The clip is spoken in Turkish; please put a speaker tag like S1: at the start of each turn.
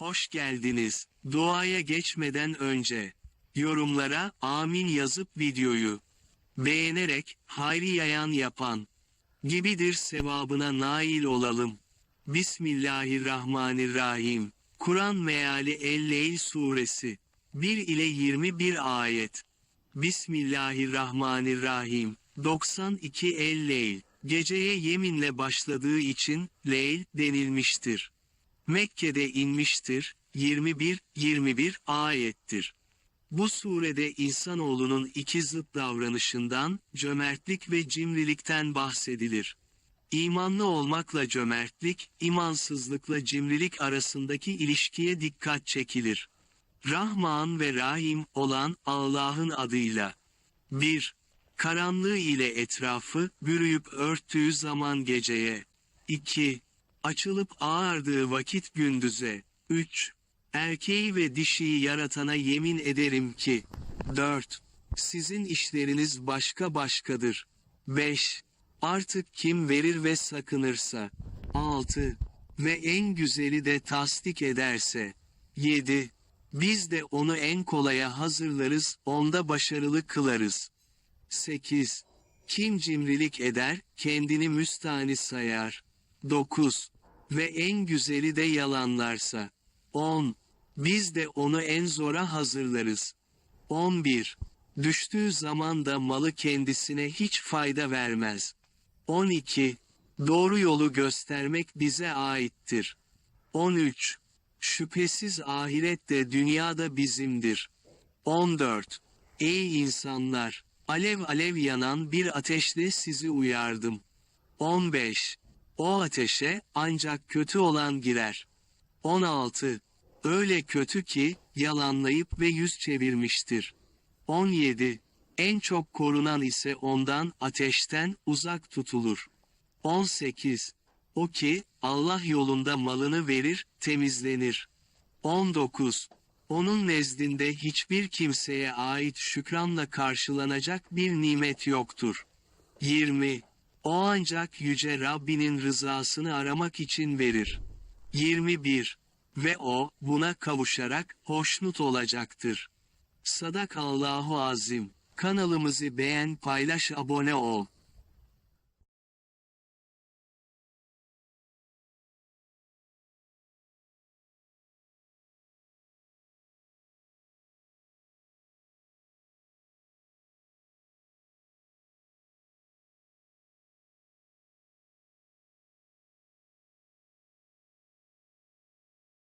S1: Hoş geldiniz. Duaya geçmeden önce yorumlara amin yazıp videoyu beğenerek hayri yayan yapan gibidir sevabına nail olalım. Bismillahirrahmanirrahim. Kur'an meali El-Leyl suresi 1 ile 21 ayet. Bismillahirrahmanirrahim. 92 El-Leyl. Geceye yeminle başladığı için Leyl denilmiştir. Mekke'de inmiştir. 21-21 ayettir. Bu surede insanoğlunun iki zıt davranışından, cömertlik ve cimrilikten bahsedilir. İmanlı olmakla cömertlik, imansızlıkla cimrilik arasındaki ilişkiye dikkat çekilir. Rahman ve Rahim olan Allah'ın adıyla. 1. Karanlığı ile etrafı bürüyüp örttüğü zaman geceye. 2. Açılıp ağardığı vakit gündüze. 3. Erkeği ve dişiyi yaratana yemin ederim ki. 4. Sizin işleriniz başka başkadır. 5. Artık kim verir ve sakınırsa. 6. Ve en güzeli de tasdik ederse. 7. Biz de onu en kolaya hazırlarız, onda başarılı kılarız. 8. Kim cimrilik eder, kendini müstahni sayar. 9. Ve en güzeli de yalanlarsa. 10. Biz de onu en zora hazırlarız. 11. Düştüğü zaman da malı kendisine hiç fayda vermez. 12. Doğru yolu göstermek bize aittir. 13. Şüphesiz ahiret de dünyada bizimdir. 14. Ey insanlar! Alev alev yanan bir ateşle sizi uyardım. 15. O ateşe ancak kötü olan girer. 16. Öyle kötü ki yalanlayıp ve yüz çevirmiştir. 17. En çok korunan ise ondan ateşten uzak tutulur. 18. O ki Allah yolunda malını verir, temizlenir. 19. Onun nezdinde hiçbir kimseye ait şükranla karşılanacak bir nimet yoktur. 20. O ancak yüce Rabbinin rızasını aramak için verir. 21. Ve o, buna kavuşarak, hoşnut olacaktır. Sadak Allahu Azim. Kanalımızı beğen, paylaş, abone ol.